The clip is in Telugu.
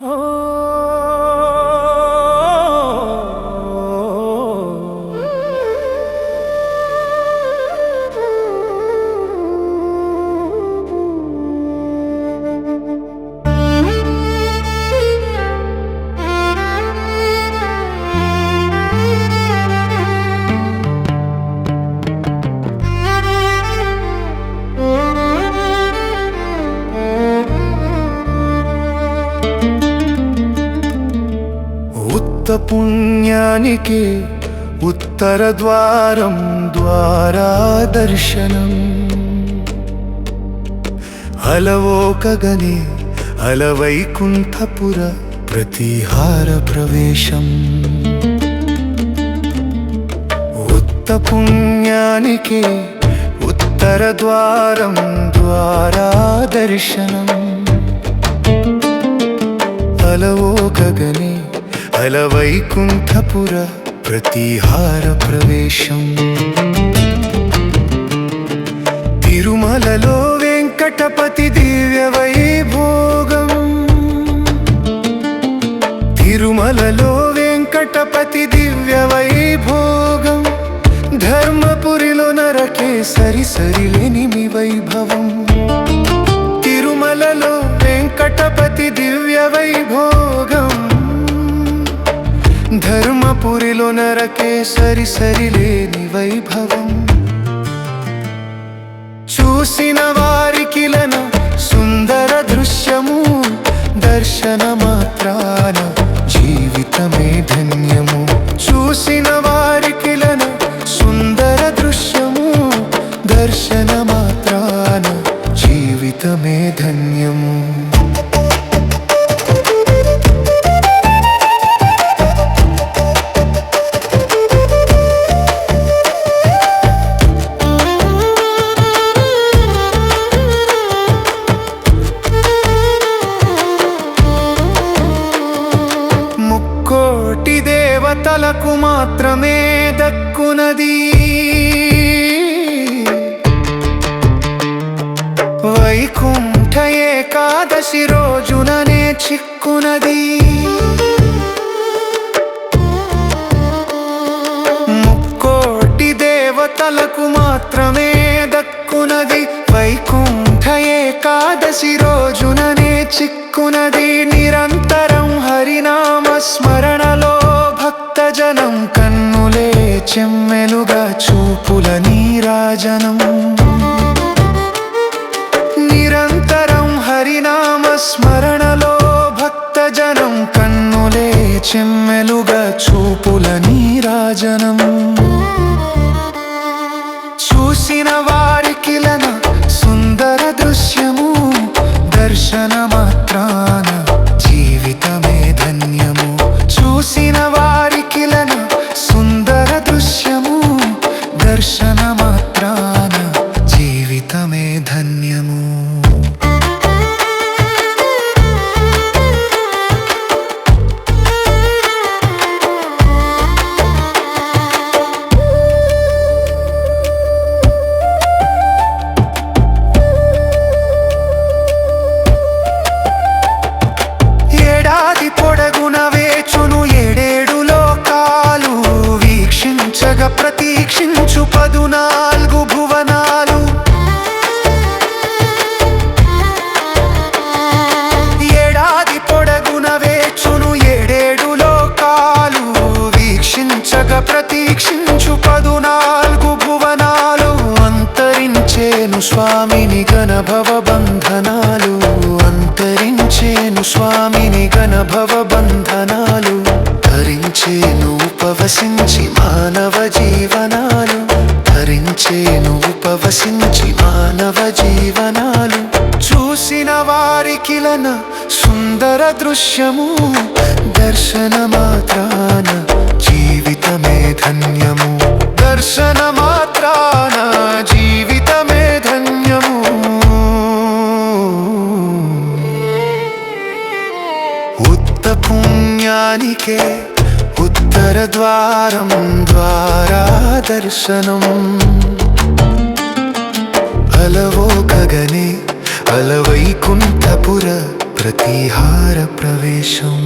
Oh. ఉత్త పుణ్యానికి ఉత్తర ద్వారం ద్వారా దర్శనం. అలవోకగని అలవైకుంఠపుర ప్రతిహార ప్రవేశం. ఉత్త పుణ్యానికి ఉత్తర ద్వారం ద్వారా దర్శనం. అలవోకగని అలవైకుంఠపుర ప్రతిహార ప్రవేశం. తిరుమలలో వెంకటపతి దివ్య వైభోగం. తిరుమలలో వెంకటపతి దివ్య వైభోగం. ధర్మపురిలో నరకే సరి సరిలేనిమి వైభవం. పురిలో నరకే సరి సరిలేని వైభవం. దేవతలకు మాత్రమే దక్కునది. వైకుంఠ ఏకాదశి రోజుననే చిక్కునది. ముక్కోటి దేవతలకు మాత్రమే చెమ్మెలుగా చూపుల నీరాజనం వీక్షించగ ప్రతీక్షించు పదునాలుగు భువనాలు. ఏడాది పొడగున వేచును ఏడేడు లోకాలు. వీక్షించగా ప్రతీక్షించు పదునాలుగు భువనాలు. అంతరించేను స్వామిని గణభవ బంధనాలు. అంతరించేను స్వామిని గణభవ బంధనాలు. ధరించేను ఉపవసించి మానవ జీవనాలు ధరించేను ఉపవసించి మానవ జీవనాలు. చూసిన వారికిలన సుందర దృశ్యము దర్శన మాత్రాన జీవితమే ధన్యము. దర్శన మాత్రాన జీవితమే ధన్యము. ఉత్త పుణ్యానికే ఉత్తర ద్వారా దర్శనం. అలవో గగనే అలవైకుంఠపుర ప్రతిహార ప్రవేశం.